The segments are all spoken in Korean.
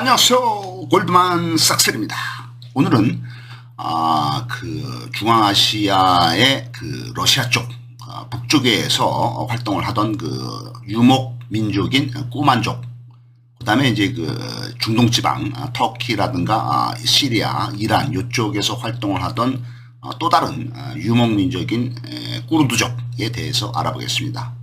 안녕하세요. 골드만 삭셀입니다. 오늘은 아, 그 중앙아시아의 그 러시아 쪽 아, 북쪽에서 활동을 하던 그 유목 민족인 꾸만족 그다음에 이제 그 중동 지방 아, 터키라든가 아, 시리아, 이란 이쪽에서 활동을 하던 아, 또 다른 아, 유목 민족인 에, 꾸르드족에 대해서 알아보겠습니다.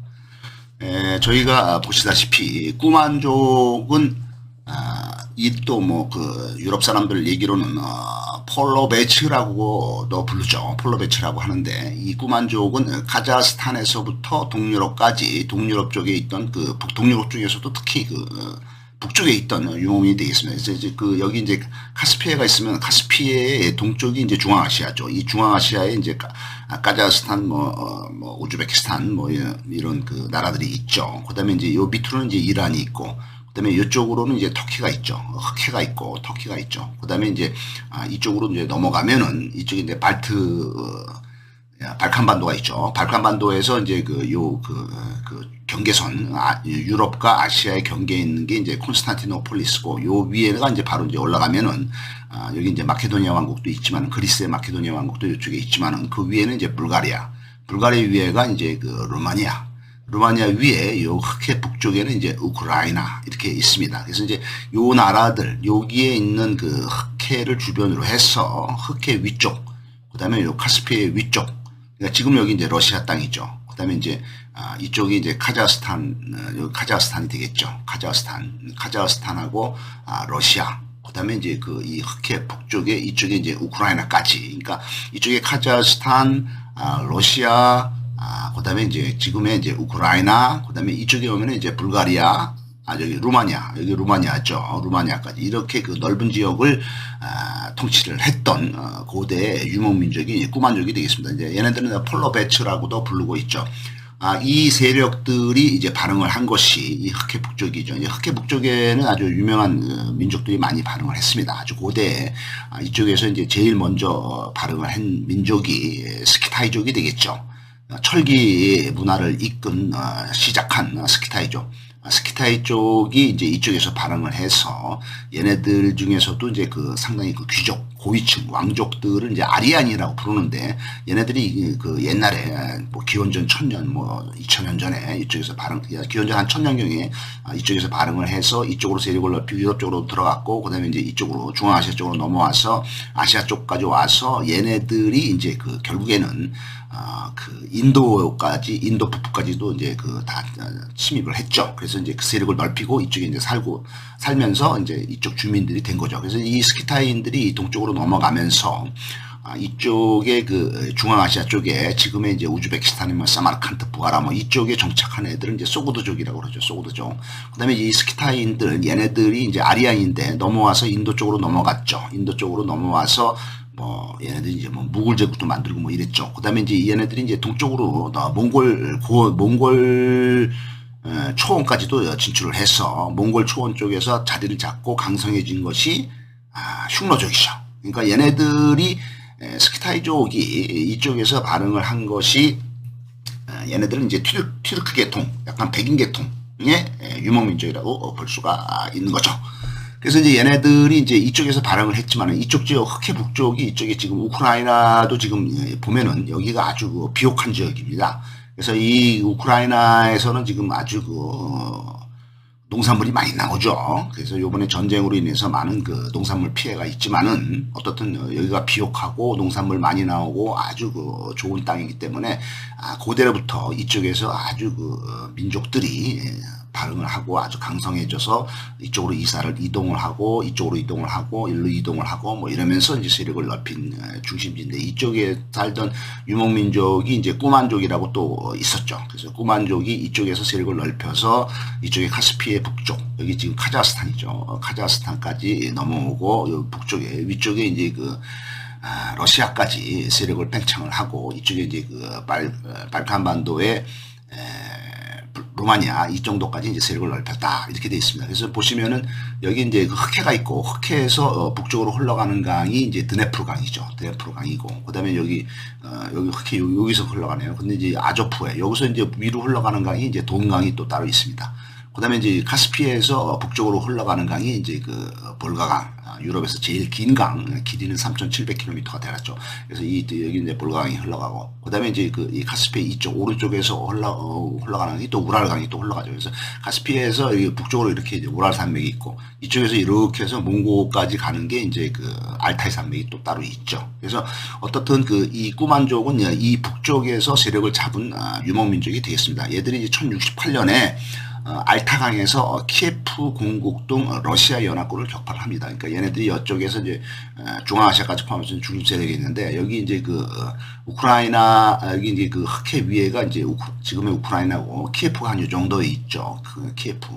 에, 저희가 보시다시피 꾸만족은 아, 이 또 뭐 그 유럽 사람들 얘기로는 어, 폴로베츠라고도 부르죠. 폴로베츠라고 하는데 이 꾸만족은 카자흐스탄에서부터 동유럽까지 동유럽 쪽에 있던 그 북동유럽 쪽에서도 특히 그 어, 북쪽에 있던 유목민이 되겠습니다. 그래서 이제 그 여기 이제 카스피해가 있으면 카스피해의 동쪽이 이제 중앙아시아죠. 이 중앙아시아에 이제 카- 아, 뭐, 어, 뭐 우즈베키스탄 뭐 이런 그 나라들이 있죠. 그다음에 이제 요 밑으로는 이제 이란이 있고 그다음에 이쪽으로는 이제 터키가 있죠. 흑해가 있고 터키가 있죠. 그다음에 이제 아, 이쪽으로 이제 넘어가면은 이쪽에 이제 발트 어, 야, 발칸반도가 있죠. 발칸반도에서 이제 그요그그 경계선 아, 유럽과 아시아의 경계에 있는 게 이제 콘스탄티노폴리스고 요 위에가 이제 바로 이제 올라가면은 아, 여기 이제 마케도니아 왕국도 있지만 그리스의 마케도니아 왕국도 이쪽에 있지만은 그 위에는 이제 불가리아, 불가리아 위에가 이제 그 루마니아, 루마니아 위에 요 흑해 북쪽에는 이제 우크라이나 이렇게 있습니다. 그래서 이제 요 나라들 여기에 있는 그 흑해를 주변으로 해서 흑해 위쪽, 그다음에 요 카스피의 위쪽, 그러니까 지금 여기 이제 러시아 땅이죠. 그다음에 이제 아, 이쪽이 이제 카자흐스탄, 어, 여기 카자흐스탄이 되겠죠. 카자흐스탄, 카자흐스탄하고 아, 러시아. 그다음에 이제 그 이 흑해 북쪽에 이쪽에 이제 우크라이나까지. 그러니까 이쪽에 카자흐스탄, 아, 러시아, 아, 그 다음에 이제 지금의 이제 우크라이나, 그 다음에 이쪽에 오면은 이제 불가리아, 아, 여기 루마니아, 여기 루마니아죠. 루마니아까지. 이렇게 그 넓은 지역을, 아, 통치를 했던, 어, 고대 유목민족이 꾸만족이 되겠습니다. 이제 얘네들은 폴로베츠라고도 부르고 있죠. 아, 이 세력들이 이제 반응을 한 것이 이 흑해 북쪽이죠. 이 흑해 북쪽에는 아주 유명한 어, 민족들이 많이 반응을 했습니다. 아주 고대 아, 이쪽에서 이제 제일 먼저 어, 반응을 한 민족이 에, 스키타이족이 되겠죠. 어, 철기 문화를 이끈 어, 시작한 어, 스키타이족. 아, 스키타이 쪽이 이제 이쪽에서 반응을 해서 얘네들 중에서도 이제 그 상당히 그 귀족 고위층 왕족들을 이제 아리안이라고 부르는데 얘네들이 그 옛날에 뭐 기원전 천년 뭐 2000년 전에 이쪽에서 반응 기원전 한 천년 경에 아, 이쪽에서 반응을 해서 이쪽으로 세력을 넓히 유럽 쪽으로 들어갔고 그다음에 이제 이쪽으로 중앙아시아 쪽으로 넘어와서 아시아 쪽까지 와서 얘네들이 이제 그 결국에는 아, 그 인도까지 인도 북부까지도 이제 그 다 침입을 했죠. 그래서 이제 그 세력을 넓히고 이쪽에 이제 살고 살면서 이제 이쪽 주민들이 된 거죠. 그래서 이 스키타인들이 동쪽으로 넘어가면서 아, 이쪽에 그 중앙아시아 쪽에 지금의 이제 우즈베키스탄이 뭐 사마르칸트, 부하라 뭐 이쪽에 정착한 애들은 이제 소구드족이라고 그러죠. 소구드족. 그다음에 이 스키타인들 얘네들이 이제 아리안인데 넘어와서 인도 쪽으로 넘어갔죠. 인도 쪽으로 넘어와서 뭐 얘네들이 이제 뭐 무굴 제국도 만들고 뭐 이랬죠. 그다음에 이제 얘네들이 이제 동쪽으로 어, 몽골 고 몽골 에, 초원까지도 진출을 해서 몽골 초원 쪽에서 자리를 잡고 강성해진 것이 아, 흉노족이죠. 그러니까 얘네들이 에, 스키타이족이 이쪽에서 반응을 한 것이 에, 얘네들은 이제 튀르, 튀르크 계통, 약간 백인 계통의 에, 유목민족이라고 볼 수가 있는 거죠. 그래서 이제 얘네들이 이제 이쪽에서 발행을 했지만 이쪽 지역 흑해 북쪽이 이쪽에 지금 우크라이나도 지금 예, 보면은 여기가 아주 그 비옥한 지역입니다. 그래서 이 우크라이나에서는 지금 아주 그 어, 농산물이 많이 나오죠. 그래서 요번에 전쟁으로 인해서 많은 그 농산물 피해가 있지만은 어떻든 여기가 비옥하고 농산물 많이 나오고 아주 그 좋은 땅이기 때문에 아, 고대로부터 이쪽에서 아주 그 어, 민족들이 예, 반응을 하고 아주 강성해져서 이쪽으로 이사를 이동을 하고 이쪽으로 이동을 하고 일로 이동을 하고 뭐 이러면서 이제 세력을 넓힌 에, 중심지인데 이쪽에 살던 유목민족이 이제 꾸만족이라고 또 있었죠. 그래서 꾸만족이 이쪽에서 세력을 넓혀서 이쪽에 카스피의 북쪽 여기 지금 카자흐스탄이죠. 어, 카자흐스탄까지 넘어오고 요 북쪽에 위쪽에 이제 그 아, 러시아까지 세력을 팽창을 하고 이쪽에 이제 그 발칸반도에 에, 루마니아 이 정도까지 이제 세력을 넓혔다 이렇게 되어 있습니다. 그래서 보시면은 여기 이제 그 흑해가 있고 흑해에서 어, 북쪽으로 흘러가는 강이 이제 드네프르 강이죠. 드네프르 강이고 그다음에 여기 어, 여기 흑해 요- 여기서 흘러가네요. 근데 이제 아조프에 여기서 이제 위로 흘러가는 강이 이제 돈강이 또 따로 있습니다. 그 다음에 이제 카스피에서 북쪽으로 흘러가는 강이 이제 그 볼가강, 아, 유럽에서 제일 긴 강, 길이는 3,700km가 되었죠. 그래서 이 여기 이제 볼가강이 흘러가고, 그 다음에 이제 그 이 카스피 이쪽 오른쪽에서 흘러 어, 흘러가는 강이 또 우랄강이 또 흘러가죠. 그래서 카스피에서 이 북쪽으로 이렇게 이제 우랄 산맥이 있고, 이쪽에서 이렇게 해서 몽고까지 가는 게 이제 그 알타이 산맥이 또 따로 있죠. 그래서 어떻든 그 이 꾸만족은 이 북쪽에서 세력을 잡은 아, 유목민족이 되겠습니다. 얘들이 이제 1068년에 어, 알타강에서 어, 키예프 공국 등 어, 러시아 연합군을 격파를 합니다. 그러니까 얘네들이 이쪽에서 이제 어, 중앙아시아까지 포함해서 중립 세력이 있는데 여기 이제 그 어, 우크라이나 아, 여기 이제 그 흑해 위에가 이제 우크, 지금의 우크라이나고 키예프가 한 요 정도에 있죠. 그 키예프.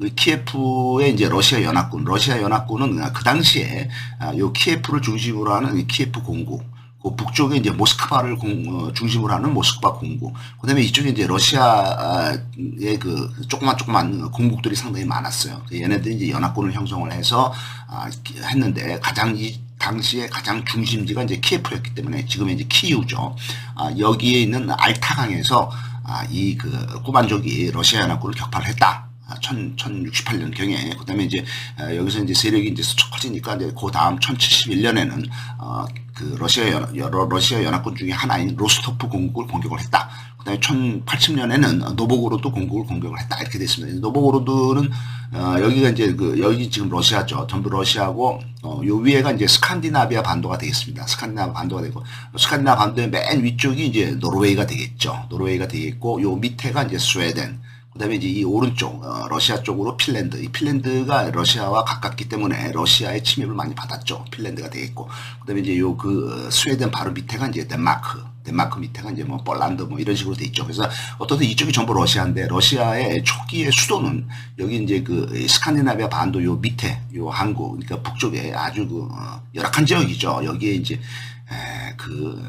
그 키예프에 이제 러시아 연합군, 러시아 연합군은 그 당시에 아, 요 키예프를 중심으로 하는 이 키예프 공국 그 북쪽에 이제 모스크바를 공, 어, 중심으로 하는 모스크바 공국. 그 다음에 이쪽에 이제 러시아의 그 조그만 조그만 공국들이 상당히 많았어요. 그 얘네들이 이제 연합군을 형성을 해서 아, 했는데 가장 이 당시에 가장 중심지가 이제 키예프였기 때문에 지금의 이제 키우죠. 아, 여기에 있는 알타강에서 아, 이그 꾸만족이 러시아 연합군을 격파를 했다. 1000, 1068년 경에 그 다음에 이제 어, 여기서 이제 세력이 이제 수축 커지니까 이제 그 다음 1071년에는 어, 그 러시아 연, 러시아 연합군 중에 하나인 로스토프 공국을 공격을 했다. 그 다음에 1080년에는 노보고로드 공국을 공격을 했다 이렇게 됐습니다. 노보고로드는 어, 여기가 이제 그 여기 지금 러시아죠. 전부 러시아고 어, 요 위에가 이제 스칸디나비아 반도가 되겠습니다. 스칸디나비아 반도가 되고 스칸디나비아 반도의 맨 위쪽이 이제 노르웨이가 되겠죠. 노르웨이가 되겠고 요 밑에가 이제 스웨덴 그다음에 이제 이 오른쪽 어, 러시아 쪽으로 핀란드. 이 핀란드가 러시아와 가깝기 때문에 러시아의 침입을 많이 받았죠. 핀란드가 되겠고. 그다음에 이제 요 그 스웨덴 바로 밑에가 이제 덴마크. 덴마크 밑에가 이제 뭐 폴란드 뭐 이런 식으로 돼 있죠. 그래서 어떻든 이쪽이 전부 러시아인데 러시아의 초기의 수도는 여기 이제 그 스칸디나비아 반도 요 밑에 요 한국 그러니까 북쪽에 아주 그 어, 열악한 지역이죠. 여기에 이제 에, 그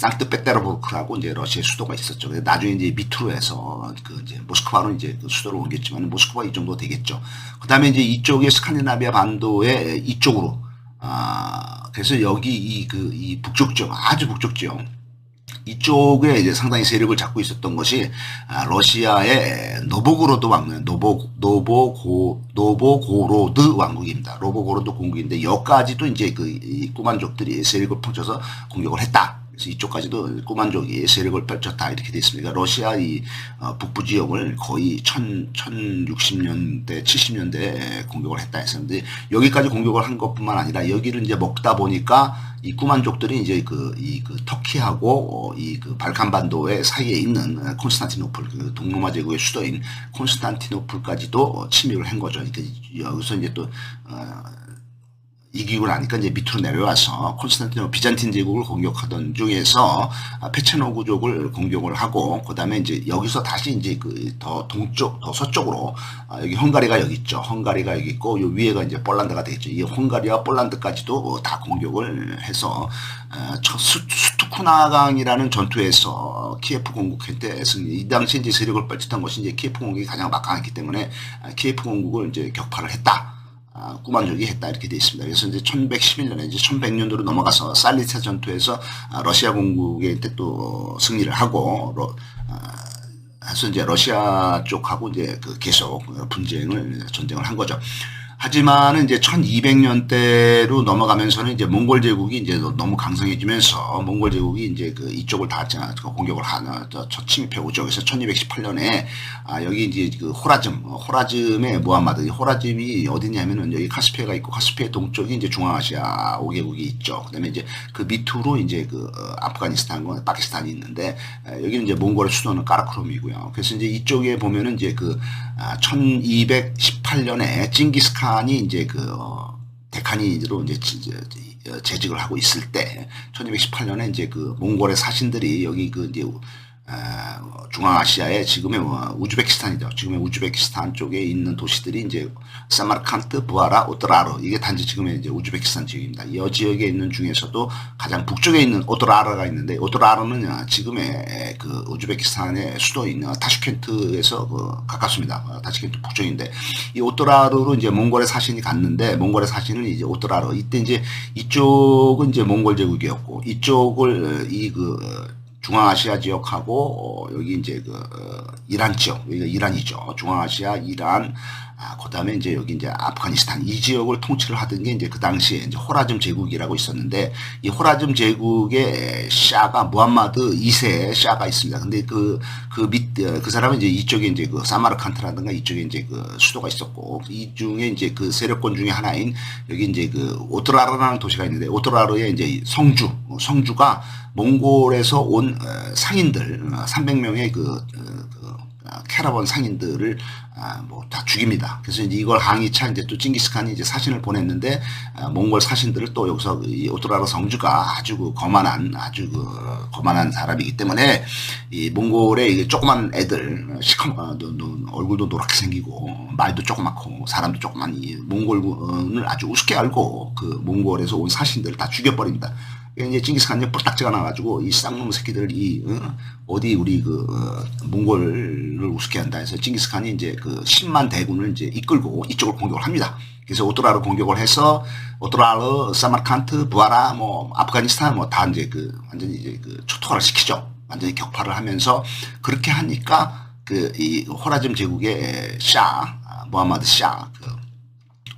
상트페테르부르크라고 이제 러시아 수도가 있었죠. 나중에 이제 밑으로 해서 그 이제 모스크바로 이제 그 수도를 옮겼지만 모스크바 이 정도 되겠죠. 그 다음에 이제 이쪽에 스칸디나비아 반도의 이쪽으로 아 그래서 여기 이 그 이 북쪽 지역 아주 북쪽 지역 이쪽에 이제 상당히 세력을 잡고 있었던 것이 아, 러시아의 노보고로드 왕국, 노보 노보고 노보고로드 왕국입니다. 노보고로드 공국인데 여기까지도 이제 그 이 꾸만족들이 세력을 펼쳐서 공격을 했다. 이쪽까지도 꾸만족이 세력을 펼쳤다 이렇게 돼 있습니다. 러시아 이 어, 북부 지역을 거의 1000, 1060년대, 70년대 공격을 했다 했었는데 여기까지 공격을 한 것뿐만 아니라 여기를 이제 먹다 보니까 이 꾸만족들이 이제 그, 이 그 터키하고 어, 이 그 발칸반도의 사이에 있는 콘스탄티노플 그 동로마 제국의 수도인 콘스탄티노플까지도 침입을 한 거죠. 그러니까 여기서 이제 또 어, 이기고 나니까 이제 밑으로 내려와서 콘스탄티노 비잔틴 제국을 공격하던 중에서 페체노구족을 공격을 하고 그다음에 이제 여기서 다시 이제 그 더 동쪽 더 서쪽으로 아, 여기 헝가리가 여기 있죠. 헝가리가 여기 있고 요 위에가 이제 폴란드가 되겠죠. 이 헝가리와 폴란드까지도 다 공격을 해서 수투쿠나강이라는 전투에서 키예프 공국할 때 승리 이 당시 이제 세력을 펼쳤던 것이 이제 키예프 공국이 가장 막강했기 때문에 키예프 공국을 이제 격파를 했다. 아, 꾸만족이 했다 이렇게 되어 있습니다. 그래서 이제 1111년에 이제 1100년도로 넘어가서 살리차 전투에서 아, 러시아 공국에 또 승리를 하고 러, 아, 해서 이제 러시아 쪽하고 이제 그 계속 분쟁을 전쟁을 한 거죠. 하지만은 이제 1200년대로 넘어가면서는 이제 몽골 제국이 이제 너무 강성해지면서 몽골 제국이 이제 그 이쪽을 다 공격을 하나 첫 침입해 오죠. 그래서 1218년에 아 여기 이제 그 호라즘 호라즘의 무함마드 호라즘이 어디냐면은 여기 카스피해가 있고 카스피해 동쪽이 이제 중앙아시아 5개국이 있죠. 그다음에 이제 그 밑으로 이제 그 어, 아프가니스탄과 파키스탄이 있는데 여기는 이제 몽골의 수도는 까라크롬이고요. 그래서 이제 이쪽에 보면은 이제 그 1218년에 아, 징기스칸 데칸이 이제 그 어, 데칸이로 이제 재직을 하고 있을 때 1218년에 이제 그 몽골의 사신들이 여기 그 이제 어, 중앙아시아의 지금의 뭐 우즈베키스탄이죠. 지금의 우즈베키스탄 쪽에 있는 도시들이 이제 사마르칸트, 부하라, 오트라르 이게 단지 지금의 이제 우즈베키스탄 지역입니다. 이 지역에 있는 중에서도 가장 북쪽에 있는 오트라르가 있는데 오트라르는 지금의 그 우즈베키스탄의 수도인 타슈켄트에서 그 가깝습니다. 어, 타슈켄트 북쪽인데 이 오트라르로 이제 몽골의 사신이 갔는데 몽골의 사신은 이제 오트라르 이때 이제 이쪽은 이제 몽골 제국이었고 이쪽을 이그 중앙아시아 지역하고 어, 여기 이제 그 어, 이란 지역 여기가 이란이죠. 중앙아시아, 이란, 아, 그 다음에 이제 여기 이제 아프가니스탄 이 지역을 통치를 하던 게 이제 그 당시에 이제 호라즘 제국이라고 있었는데 이 호라즘 제국의 샤가 무함마드 2세 샤가 있습니다. 근데 그 그 밑 그 사람은 이제 이쪽에 이제 그 사마르칸트라든가 이쪽에 이제 그 수도가 있었고 이 중에 이제 그 세력권 중에 하나인 여기 이제 그 오트라르라는 도시가 있는데 오트라르의 이제 성주 어, 성주가 몽골에서 온 어, 상인들 300명의 그, 어, 그 아, 캐라본 상인들을 아, 뭐다 죽입니다. 그래서 이제 이걸 항의차 이제 또 징기스칸이 이제 사신을 보냈는데 아, 몽골 사신들을 또 여기서 이 오토라로 성주가 아주 그 거만한 아주 그 거만한 사람이기 때문에 이 몽골의 이 조그만 애들 시커먼 어, 얼굴도 노랗게 생기고 말도 조그맣고 사람도 조그만 이 몽골군을 아주 우습게 알고 그 몽골에서 온 사신들을 다 죽여버립니다. 이제 징기스칸이 뿔딱지가 나가지고 이 쌍놈 새끼들 이 어, 디 우리 그 어, 몽골을 우습게 한다 해서 징기스칸이 이제 그 10만 대군을 이제 이끌고 이쪽을 공격을 합니다. 그래서 오토라를 공격을 해서 오토라르, 사마르칸트, 부하라, 뭐 아프가니스탄 뭐 다 이제 그 완전히 이제 그 초토화를 시키죠. 완전히 격파를 하면서 그렇게 하니까 그 이 호라즘 제국의 샤 아, 모하마드 샤 그,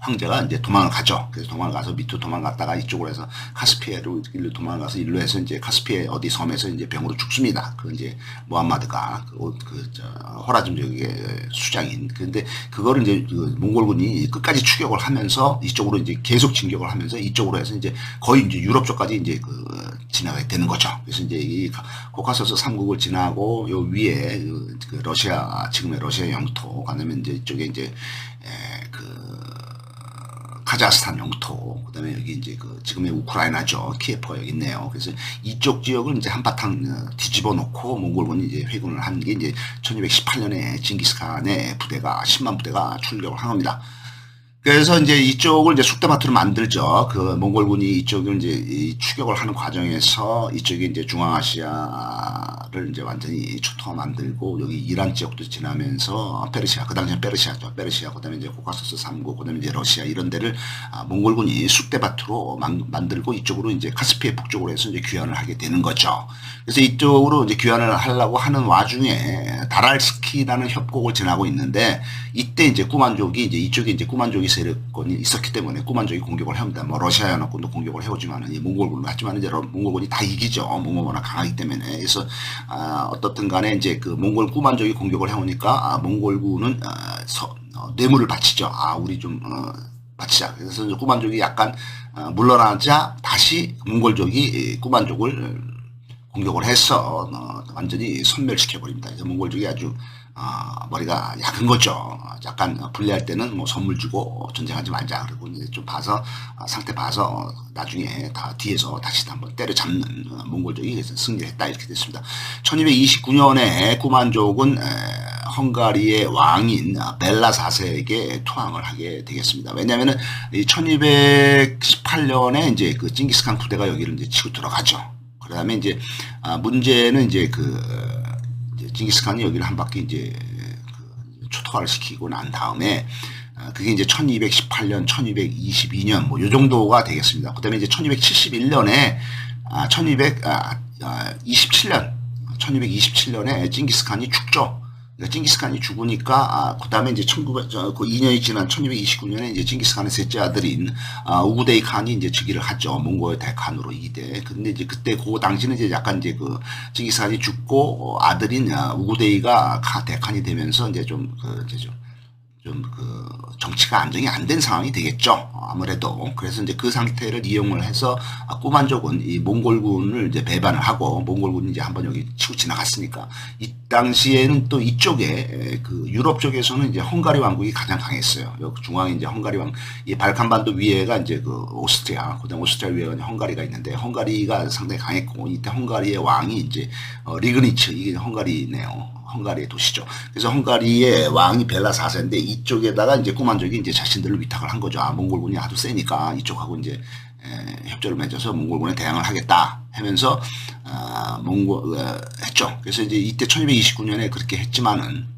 황제가 이제 도망을 가죠. 그래서 도망을 가서 밑으로 도망갔다가 이쪽으로 해서 카스피해로 일로 도망가서 일로 해서 이제 카스피해 어디 섬에서 이제 병으로 죽습니다. 그 이제 모함마드가 그, 옷- 그, 저, 호라즘 지역의 수장인. 근데 그거를 이제 그 몽골군이 끝까지 추격을 하면서 이쪽으로 이제 계속 진격을 하면서 이쪽으로 해서 이제 거의 이제 유럽 쪽까지 이제 그 지나가게 되는 거죠. 그래서 이제 이 코카소스 삼국을 지나고 요 위에 그, 그 러시아 지금의 러시아 영토 가면 이제 이쪽에 이제 카자흐스탄 영토, 그다음에 여기 이제 그 지금의 우크라이나죠. 키예프가 여기 있네요. 그래서 이쪽 지역을 이제 한바탕 어, 뒤집어 놓고 몽골군이 이제 회군을 한 게 이제 1218년에 징기스칸의 부대가 10만 부대가 출격을 한 겁니다. 그래서 이제 이쪽을 이제 숙대마트로 만들죠. 그 몽골군이 이쪽을 이제 이 추격을 하는 과정에서 이쪽에 이제 중앙아시아를 이제 완전히 초토화 만들고 여기 이란 지역도 지나면서 페르시아 그 당시에 페르시아죠. 페르시아 그다음에 이제 코카소스 3국 그다음에 이제 러시아 이런 데를 아, 몽골군이 숙대밭으로 만, 만들고 이쪽으로 이제 카스피해 북쪽으로 해서 이제 귀환을 하게 되는 거죠. 그래서 이쪽으로 이제 귀환을 하려고 하는 와중에 다랄스키라는 협곡을 지나고 있는데 이때 이제 꾸만족이 이제 이쪽에 이제 꾸만족이 세력권이 있었기 때문에 꾸만족이 공격을 합니다. 뭐 러시아 연합군도 공격을 해오지만은 이 몽골군 하지만 이제 러- 몽골군이 다 이기죠. 몽골 워낙 강하기 때문에 그래서 아, 어떻든 간에 이제 그 몽골 꾸만족이 공격을 해오니까 아, 몽골군은 아, 서- 어, 뇌물을 바치죠. 아 우리 좀 어, 바치자. 그래서 이제 꾸만족이 약간 어, 물러나자 다시 몽골족이 이 꾸만족을 공격을 해서 어, 완전히 소멸시켜 버립니다. 그래서 몽골족이 아주 어, 머리가 약한 거죠. 어, 약간 어, 불리할 때는 뭐 선물 주고 어, 전쟁하지 말자 그리고 이제 좀 봐서 어, 상태 봐서 어, 나중에 다 뒤에서 다시 한번 때려잡는 어, 몽골족이 승리했다 이렇게 됐습니다. 1229년에 꾸만족은 에, 헝가리의 왕인 아, 벨라 4세에게 투항을 하게 되겠습니다. 왜냐하면은 1218년에 이제 그 징기스칸 부대가 여기를 이제 치고 들어가죠. 그다음에 이제 아, 문제는 이제 그 이제 징기스칸이 여기를 한 바퀴 이제 그 초토화를 시키고 난 다음에 아, 그게 이제 1218년, 1222년 뭐 요 정도가 되겠습니다. 그다음에 이제 1271년에 아, 1227년, 1227년에 징기스칸이 죽죠. 징기스칸이 죽으니까 아, 그다음에 이제 1900, 저, 그 2년이 지난 1229년에 이제 징기스칸의 셋째 아들인 아, 우구데이 칸이 이제 즉위를 하죠. 몽골 대칸으로 2대. 근데 이제 그때 그 당시는 이제 약간 이제 그 징기스칸이 죽고 어, 아들인 아, 우구데이가 카 대칸이 되면서 이제 좀그 이제 좀 좀 그 정치가 안정이 안 된 상황이 되겠죠. 어, 아무래도 그래서 이제 그 상태를 이용을 해서 아, 꾸만족은 이 몽골군을 이제 배반을 하고 몽골군이 이제 한번 여기 치고 지나갔으니까 이 당시에는 또 이쪽에 에, 그 유럽 쪽에서는 이제 헝가리 왕국이 가장 강했어요. 중앙에 이제 헝가리 왕, 이 발칸반도 위에가 이제 그 오스트리아, 그다음 오스트리아 위에가 헝가리가 있는데 헝가리가 상당히 강했고 이때 헝가리의 왕이 이제 어, 리그니츠 이게 허가리네요. 헝가리의 도시죠. 그래서 헝가리의 왕이 벨라 4세인데 이쪽에다가 이제 꾸만족이 이제 자신들을 위탁을 한 거죠. 아, 몽골군이 아주 세니까 이쪽하고 이제 에, 협조를 맺어서 몽골군에 대항을 하겠다 하면서 아, 몽골 어, 했죠. 그래서 이제 이때 1229년에 그렇게 했지만은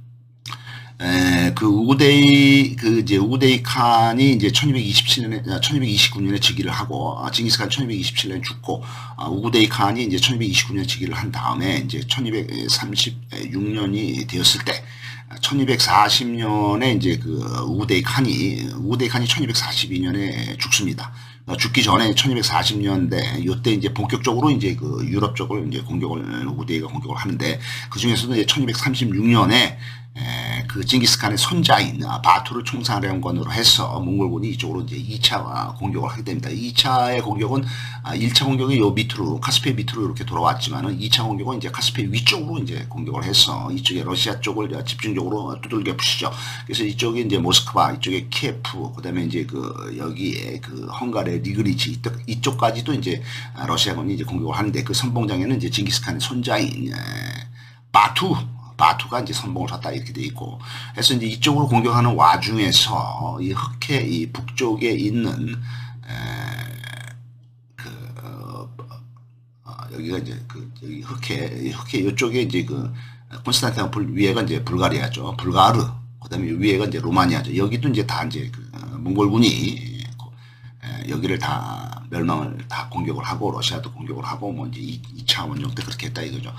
에, 그 우데이 그 이제 우데이 칸이 이제 1227년에 1229년에 즉위를 하고 아, 징기스칸 1227년에 죽고 아, 우데이 칸이 이제 1229년에 즉위를 한 다음에 이제 1236년이 되었을 때 1240년에 이제 그 우데이 칸이 우데이 칸이 1242년에 죽습니다. 어, 죽기 전에 1240년대 요때 이제 본격적으로 이제 그 유럽 쪽을 이제 공격을 우데이가 공격을 하는데 그 중에서도 이제 1236년에 에, 그 징기스칸의 손자인 아, 바투르 총사령관으로 해서 몽골군이 이쪽으로 이제 2차 공격을 하게 됩니다. 2차의 공격은 아, 1차 공격이 요 밑으로 카스피해 밑으로 이렇게 돌아왔지만은 2차 공격은 이제 카스피해 위쪽으로 이제 공격을 해서 이쪽에 러시아 쪽을 집중적으로 두들겨 부시죠. 그래서 이쪽에 이제 모스크바, 이쪽에 키예프, 그다음에 이제 그 여기에 그 헝가리의 리그리치 이쪽, 이쪽까지도 이제 아, 러시아군이 이제 공격을 하는데 그 선봉장에는 이제 징기스칸의 손자인 에, 바투 바투가 이제 선봉을 샀다 이렇게 돼 있고. 해서 이제 이쪽으로 공격하는 와중에서 이 흑해 이 북쪽에 있는 에, 그 어, 어, 여기가 이제 그 여기 흑해 흑해 이쪽에 이제 그 콘스탄티노플 위에가 이제 불가리아죠. 불가르. 그다음에 위에가 이제 로마니아죠. 여기도 이제 다 이제 그 어, 몽골군이 에, 여기를 다 멸망을 다 공격을 하고 러시아도 공격을 하고 뭐 이제 2, 차 원정 때 그렇게 했다 이거죠.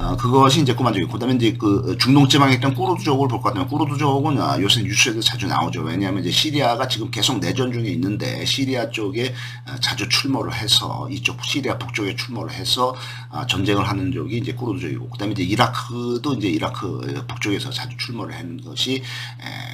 어, 그것이 이제 그만두고 그다음에 이제 그 중동 지방에 있던 꾸르드족을 볼 것 같으면 꾸르드족은 아, 요새 뉴스에도 자주 나오죠. 왜냐하면 이제 시리아가 지금 계속 내전 중에 있는데 시리아 쪽에 아, 자주 출몰을 해서 이쪽 시리아 북쪽에 출몰을 해서 아, 전쟁을 하는 쪽이 이제 꾸르드족이고 그다음에 이제 이라크도 이제 이라크 북쪽에서 자주 출몰을 하는 것이 에,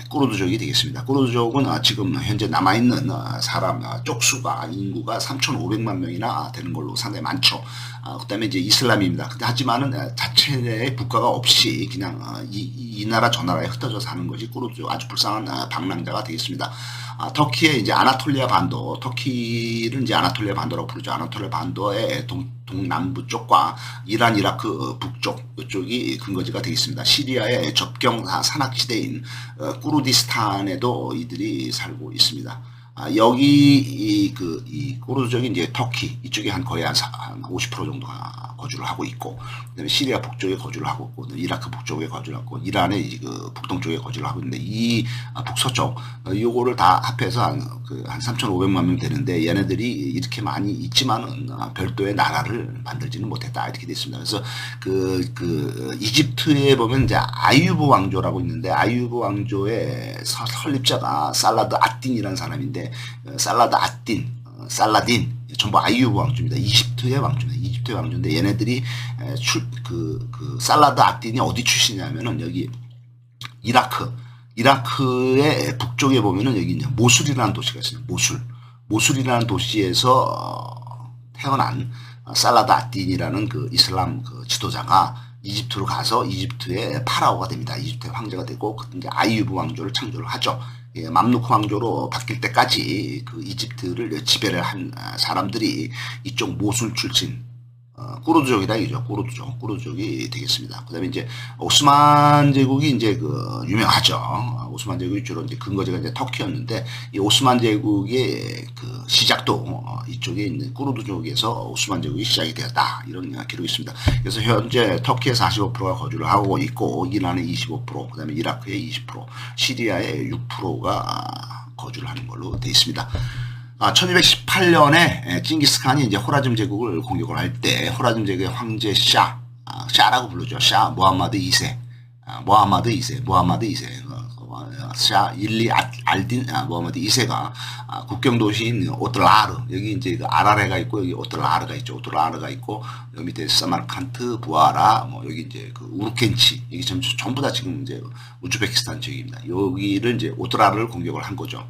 꾸르드족이 되겠습니다. 꾸르드족은 아, 지금 현재 남아 있는 아, 사람 아, 쪽수가 인구가 3,500만 명이나 되는 걸로 상당히 많죠. 아, 그다음에 이제 이슬람입니다. 하지만은 아, 자체의 국가가 없이 그냥 아, 이, 이 나라 저 나라에 흩어져 사는 것이 꾸르드족 아주 불쌍한 아, 방랑자가 되겠습니다. 아, 터키의 이제 아나톨리아 반도, 터키를 이제 아나톨리아 반도라고 부르죠. 아나톨리아 반도의 동, 동남부 쪽과 이란, 이라크 북쪽, 이쪽이 근거지가 되겠습니다. 시리아의 접경 산악지대인 어, 꾸르디스탄에도 이들이 살고 있습니다. 아, 여기 이그이 꾸르드족이 이제 터키 이쪽에 한 거의 한, 사, 한50% 정도가 거주를 하고 있고 그다음에 시리아 북쪽에 거주를 하고 있고 이라크 북쪽에 거주를 하고 이란의 이그 북동쪽에 거주를 하고 있는데 이 아, 북서쪽 어, 요거를 다 합해서 한 한한 3,500만 명 되는데 얘네들이 이렇게 많이 있지만은 아, 별도의 나라를 만들지는 못했다 이렇게 됐습니다. 그래서 그, 그 이집트에 보면 이제 아유브 왕조라고 있는데 아유브 왕조의 서- 설립자가 살라드 아틴이라는 사람인데 어, 살라드 아틴, 어, 살라딘 전부 아유브 왕조입니다. 이집트의 왕조입니다. 이집트의 왕조인데 얘네들이 에, 출, 그, 그 살라드 아틴이 어디 출신이냐면은 여기 이라크, 이라크의 북쪽에 보면은 여기 이제 모술이라는 도시가 있어요. 모술. 모술이라는 도시에서 어, 태어난 살라드 아틴이라는 그 이슬람 그 지도자가 이집트로 가서 이집트의 파라오가 됩니다. 이집트의 황제가 되고 그 이제 아이유브 왕조를 창조를 하죠. 예, 맘루크 왕조로 바뀔 때까지 그 이집트를 지배를 한 아, 사람들이 이쪽 모술 출신 어, 꾸르드족이다 이죠. 꾸르드족, 꾸르드족이 되겠습니다. 그다음에 이제 오스만 제국이 이제 그 유명하죠. 어, 오스만 제국이 주로 이제 근거지가 이제 터키였는데 이 오스만 제국의 그 시작도 어, 이쪽에 있는 꾸르드족에서 오스만 제국이 시작이 되었다 이런 기록이 있습니다. 그래서 현재 터키의 45%가 거주를 하고 있고 이란의 25%, 그다음에 이라크의 20%, 시리아의 6%가 거주를 하는 걸로 되어 있습니다. 아, 1218년에 징기스칸이 이제 호라즘 제국을 공격을 할 때 호라즘 제국의 황제 샤, 아, 샤라고 부르죠. 샤 모하마드 2세, 아, 모하마드 2세, 모하마드 2세. 어, 어, 샤 일리 아- 알딘 아, 모하마드 2세가 아, 국경 도시인 오트라르 여기 이제 그 아라레가 있고 여기 오트라르가 있죠. 오트라르가 있고 여기 밑에 사마르칸트, 부하라, 뭐 여기 이제 그 우르켄치 여기 전부, 다 지금 이제 우즈베키스탄 지역입니다. 여기를 이제 오트라르를 공격을 한 거죠.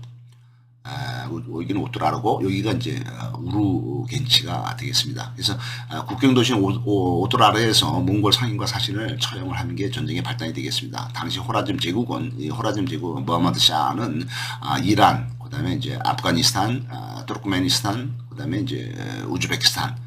아, 우- 여기는 오토라르고 여기가 이제 어, 우루겐치가 되겠습니다. 그래서 아, 국경 도시인 오토라르에서 몽골 상인과 사신을 처형을 하는 게 전쟁의 발단이 되겠습니다. 당시 호라즘 제국은 이 호라즘 제국 무하마드 샤는 아, 이란, 그다음에 이제 아프가니스탄, 아, 투르크메니스탄, 그다음에 이제 우즈베키스탄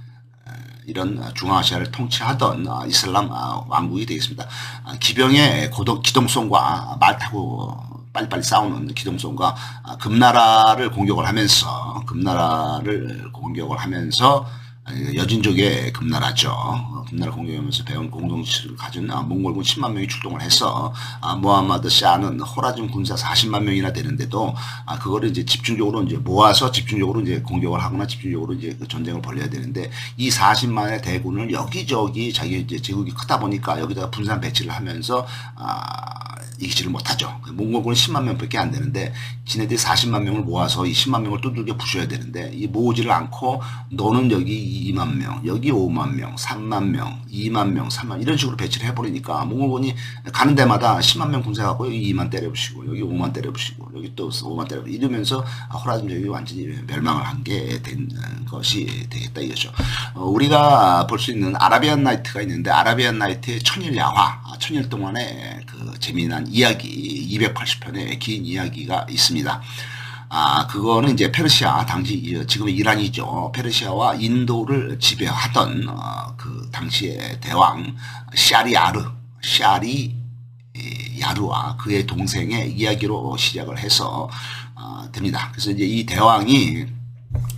이런 중앙아시아를 통치하던 아, 이슬람 아, 왕국이 되겠습니다. 아, 기병의 고도, 기동성과 말 타고 빨리빨리 싸우는 기동성과 아, 금나라를 공격을 하면서 금나라를 공격을 하면서 아니, 여진족의 금나라죠. 어, 금나라 공격하면서 배운 공동체를 가진 아, 몽골군 10만 명이 출동을 해서 아, 모하마드 샤는 호라즘 군사 40만 명이나 되는데도 아, 그거를 이제 집중적으로 이제 모아서 집중적으로 이제 공격을 하거나 집중적으로 이제 그 전쟁을 벌여야 되는데 이 40만의 대군을 여기저기 자기 이제 제국이 크다 보니까 여기다가 분산 배치를 하면서 아, 이기지를 못하죠. 몽골군은 10만 명밖에 안 되는데 지네들이 40만 명을 모아서 이 10만 명을 두들겨 부셔야 되는데 이 모으지를 않고 너는 여기 2만 명, 여기 5만 명, 3만 명, 2만 명, 3만 이런 식으로 배치를 해버리니까 몽골군이 가는 데마다 10만 명 군사 갖고 여기 2만 때려부시고 여기 5만 때려부시고 여기 또 5만 때려부시고 이러면서 호라즘 지역이 완전히 멸망을 한 게 된 것이 되겠다 이거죠. 어, 우리가 볼 수 있는 아라비안 나이트가 있는데 아라비안 나이트의 천일 야화, 아, 천일 동안의 그 재미난 이야기 280편의 긴 이야기가 있습니다. 아, 그거는 이제 페르시아, 당시, 지금 이란이죠. 페르시아와 인도를 지배하던, 어, 그, 당시의 대왕, 샤리아르, 샤리, 에, 야르와 그의 동생의 이야기로 시작을 해서, 어, 됩니다. 그래서 이제 이 대왕이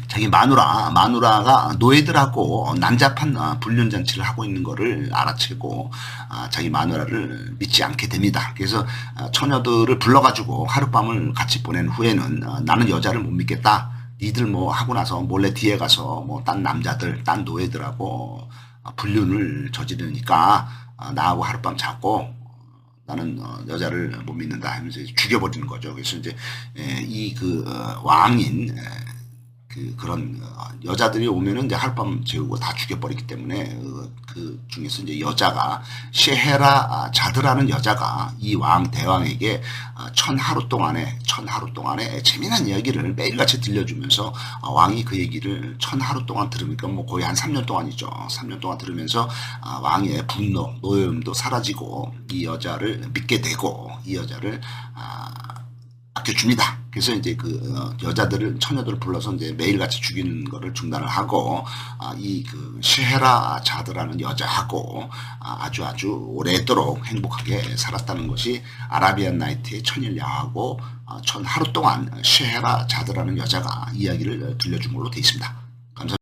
자기 마누라, 마누라가 노예들하고 난잡한 어, 불륜잔치를 하고 있는 거를 알아채고 아, 자기 마누라를 믿지 않게 됩니다. 그래서 어, 처녀들을 불러가지고 하룻밤을 같이 보낸 후에는 어, 나는 여자를 못 믿겠다. 니들 뭐 하고 나서 몰래 뒤에 가서 뭐 딴 남자들, 딴 노예들하고 어, 불륜을 저지르니까 어, 나하고 하룻밤 자고 나는 어, 여자를 못 믿는다 하면서 죽여버리는 거죠. 그래서 이제 이 그 왕인 에, 그 그런 어, 여자들이 오면은 이제 하룻밤 재우고 다 죽여버리기 때문에 어, 그 중에서 이제 여자가 셰헤라 아, 자드라는 여자가 이 왕 대왕에게 아, 천 하루 동안에 천 하루 동안에 재미난 이야기를 매일같이 들려주면서 아, 왕이 그 얘기를 천 하루 동안 들으니까 뭐 거의 한 3년 동안이죠. 3년 동안 들으면서 아, 왕의 분노, 노여움도 사라지고 이 여자를 믿게 되고 이 여자를 아, 아껴줍니다. 그래서 이제 그 어, 여자들을 처녀들을 불러서 이제 매일같이 죽이는 거를 중단을 하고 아, 이그 셰헤라 자드라는 여자하고 아, 아주 아주 오래도록 행복하게 살았다는 것이 아라비안 나이트의 천일 야하고 아, 천 하루 동안 셰헤라 자드라는 여자가 이야기를 들려준 걸로 되어 있습니다.